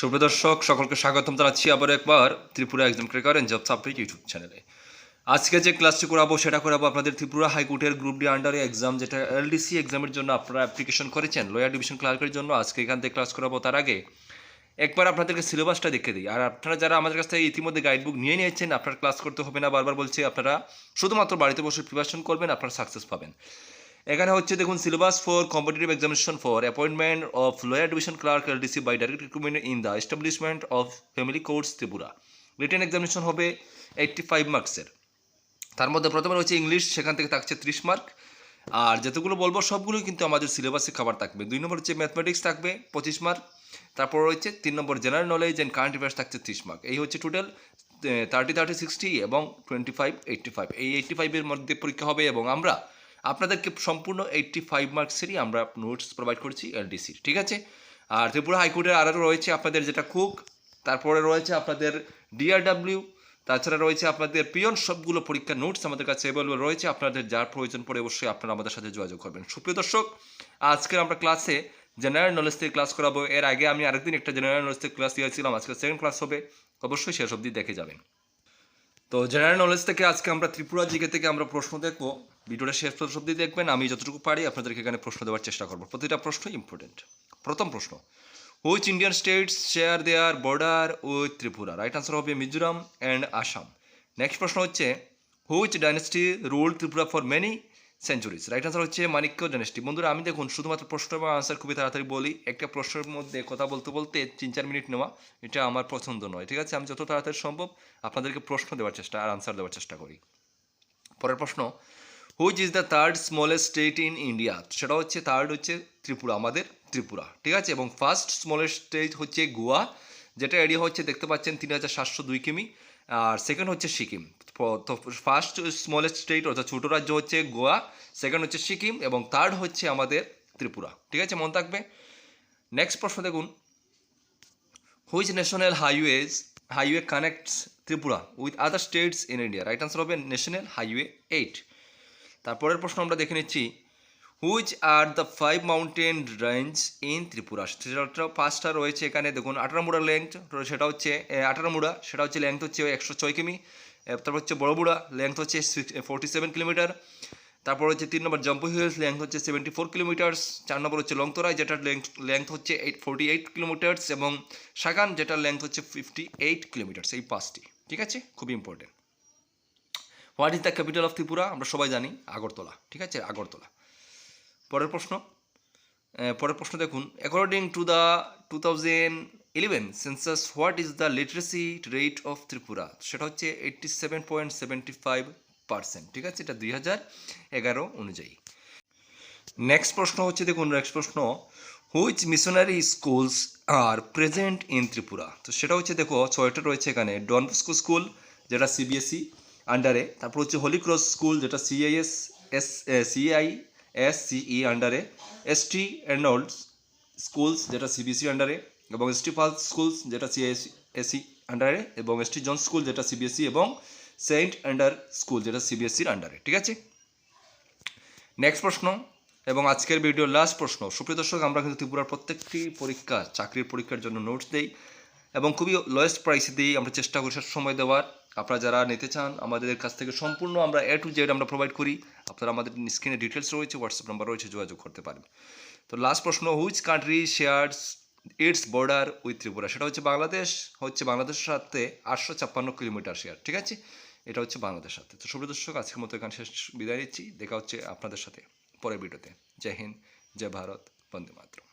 সুপ্রদর্শক সকলকে স্বাগতম জানাচ্ছি আবার একবার ত্রিপুরা একজন ক্রেকার এন্ড জব সাপ্লিট ইউটিউব চ্যানেলে আজকে যে ক্লাসটি করাবো, সেটা করাবো আপনাদের ত্রিপুরা হাইকোর্টের গ্রুপ ডি আন্ডারে এক্সাম যেটা এলডিসি এক্সামের জন্য আপনারা অ্যাপ্লিকেশন করেছেন লয়ার ডিভিশন ক্লার্কের জন্য। আজকে এখান থেকে ক্লাস করাবো তার আগে একবার আপনাদেরকে সিলেবাসটা দেখে দিই। আর আপনারা যারা আমাদের কাছ থেকে ইতিমধ্যে গাইডবুক নিয়ে নিয়েছেন, আপনার ক্লাস করতে হবে না। বারবার বলছি, আপনারা শুধুমাত্র বাড়িতে বসে প্রিপারেশন করবেন, আপনারা সাকসেস পাবেন। এখানে হচ্ছে দেখুন syllabus for competitive examination for appointment of lower division clerk LDC by direct recruitment in the establishment of family courts Tripura written examination হবে এইট্টি ফাইভ মার্কসের তার মধ্যে প্রথমে রয়েছে ইংলিশ সেখান থেকে থাকছে ত্রিশ মার্ক আর যতগুলো বলব, সবগুলোই কিন্তু আমাদের সিলেবাসে খাবার থাকবে। দুই নম্বর হচ্ছে ম্যাথমেটিক্স থাকবে পঁচিশ মার্ক তারপর রয়েছে তিন নম্বর general knowledge and current affairs থাকছে ত্রিশ মার্ক এই হচ্ছে টোটাল থার্টি থার্টি সিক্সটি এবং টোয়েন্টি ফাইভ এইট্টি ফাইভ এই এইট্টি ফাইভের মধ্যে পরীক্ষা হবে এবং আমরা আপনাদেরকে সম্পূর্ণ এইট্টি ফাইভ মার্কসেরই আমরা নোটস প্রোভাইড করছি এলডিসির ঠিক আছে? আর ত্রিপুরা হাইকোর্টের আরও রয়েছে আপনাদের যেটা কুক তারপরে রয়েছে আপনাদের ডিআরডাব্লিউ তাছাড়া রয়েছে আপনাদের পিয়ন, সবগুলো পরীক্ষার নোটস আমাদের কাছে অ্যাভেলেবল রয়েছে, আপনাদের যার প্রয়োজন পড়ে অবশ্যই আপনারা আমাদের সাথে যোগাযোগ করবেন। সুপ্রিয় দর্শক, আজকের আমরা ক্লাসে জেনারেল নলেজ থেকে ক্লাস করাবো। এর আগে আমি আরেকদিন একটা জেনারেল নলেজ থেকে ক্লাস দিয়েছিলাম, আজকে সেকেন্ড ক্লাস হবে, অবশ্যই শেষ অবধি দেখে যাবেন। তো জেনারেল নলেজ থেকে আজকে আমরা ত্রিপুরা জিকে থেকে আমরা প্রশ্ন দেখব। ভিডিওটা শেষ পর্যন্ত অব্দি দেখবেন, আমি যতটুকু পারি আপনাদেরকে এখানে প্রশ্ন দেওয়ার চেষ্টা করব। প্রতিটা প্রশ্ন ইম্পর্টেন্ট প্রথম প্রশ্ন which Indian states share their border with Tripura? Right answer হবে মিজোরাম অ্যান্ড আসাম। নেক্সট প্রশ্ন হচ্ছে which dynasty rule Tripura for many centuries right answer হচ্ছে মানিক্য ডাইনেস্টি বন্ধুরা, আমি দেখুন শুধুমাত্র প্রশ্ন এবং আনসার খুবই তাড়াতাড়ি বলি। একটা প্রশ্নের মধ্যে কথা বলতে বলতে তিন চার মিনিট নেওয়া, এটা আমার পছন্দ নয়, ঠিক আছে? আমি যত তাড়াতাড়ি সম্ভব আপনাদেরকে প্রশ্ন দেওয়ার চেষ্টা আর আনসার দেওয়ার চেষ্টা করি। পরের প্রশ্ন which is the third smallest state in India সেটা হচ্ছে থার্ড হচ্ছে ত্রিপুরা, আমাদের ত্রিপুরা, ঠিক আছে? এবং ফার্স্ট স্মলেস্ট স্টেট হচ্ছে গোয়া, যেটা এরিয়া হচ্ছে, দেখতে পাচ্ছেন, তিন হাজার সাতশো দুই কিমি। আর সেকেন্ড হচ্ছে সিকিম। তো ফার্স্ট স্মলেস্ট স্টেট অর্থাৎ ছোটো রাজ্য হচ্ছে গোয়া সেকেন্ড হচ্ছে সিকিম এবং থার্ড হচ্ছে আমাদের ত্রিপুরা। ঠিক আছে, মনে থাকবে? নেক্সট প্রশ্ন দেখুন। Which national highways highway connects Tripura with other states in India right answer হবে ন্যাশনাল হাইওয়ে এইট তারপরের প্রশ্ন আমরা দেখে নিচ্ছি which are the five mountain range in Tripura সেটা পাঁচটা রয়েছে এখানে। দেখুন আঠারোমুড়া লেংথ সেটা হচ্ছে আঠারোমুড়া সেটা হচ্ছে লেংথ হচ্ছে একশো ছয় কিমি। তারপর হচ্ছে বড়বুড়া লেংথ হচ্ছে ফোরটি সেভেন কিলোমিটার। তারপর হচ্ছে তিন নম্বর জম্পু হিলস লেংথ হচ্ছে সেভেন্টি ফোর কিলোমিটার্স চার নম্বর হচ্ছে লংতরাই যেটার লেংথ লেংথ হচ্ছে এইট ফোরটি এইট কিলোমিটার্স এবং সাগান যেটার লেংথ হচ্ছে ফিফটি এইট কিলোমিটার্স এই পাঁচটি, ঠিক আছে? খুবই important what is the capital of Tripura আমরা সবাই জানি, আগরতলা, ঠিক আছে? আগরতলা। পরের প্রশ্ন পরের প্রশ্ন দেখুন। According to the two thousand eleven census what is the literacy rate of Tripura? সেটা হচ্ছে eighty seven point seventy five percent ঠিক আছে? এটা দুই হাজার এগারো অনুযায়ী। নেক্সট প্রশ্ন হচ্ছে, দেখুন নেক্সট প্রশ্ন which missionary schools are present in Tripura? তো সেটা হচ্ছে, দেখো, ছয়টা রয়েছে এখানে। ডনবস্কো স্কুল যেটা সিবিএসই আন্ডারে তারপর হচ্ছে হোলি ক্রস স্কুল যেটা সিআইএস এস সিআই এস সিই আন্ডারে এস টি অ্যান্ডল্ডস স্কুলস যেটা সিবিএসই আন্ডারে এবং এস টি ফাল স্কুলস যেটা সিআইএস এসি আন্ডারে এবং এস টি জন স্কুল যেটা সিবিএসই এবং সেন্ট আন্ডার স্কুল যেটা সিবিএসসির আন্ডারে ঠিক আছে? নেক্সট প্রশ্ন, এবং আজকের ভিডিওর লাস্ট প্রশ্ন। সুপ্রিয় দর্শক, আমরা কিন্তু ত্রিপুরার প্রত্যেকটি পরীক্ষা, চাকরির পরীক্ষার জন্য নোটস দেই, এবং খুবই লোয়েস্ট প্রাইসে দিই। আমরা চেষ্টা করি সময় দেওয়ার। আপনারা যারা নিতে চান, আমাদের কাছ থেকে সম্পূর্ণ আমরা এ টু জেড আমরা প্রোভাইড করি। আপনারা আমাদের স্ক্রিনে ডিটেলস রয়েছে হোয়াটসঅ্যাপ নাম্বার রয়েছে, যোগাযোগ করতে পারেন। তো লাস্ট প্রশ্ন which country shares its border with Tripura? সেটা হচ্ছে বাংলাদেশ, হচ্ছে বাংলাদেশের সাথে আটশো ছাপ্পান্ন কিলোমিটার শেয়ার ঠিক আছে? এটা হচ্ছে বাংলাদেশের সাথে। তো সুপ্রিয় দর্শক, আজকের মতো এখানে শেষ বিদায় নিচ্ছি। দেখা হচ্ছে আপনাদের সাথে পরের ভিডিওতে। জয় হিন্দ, জয় ভারত, বন্দে মাতরম।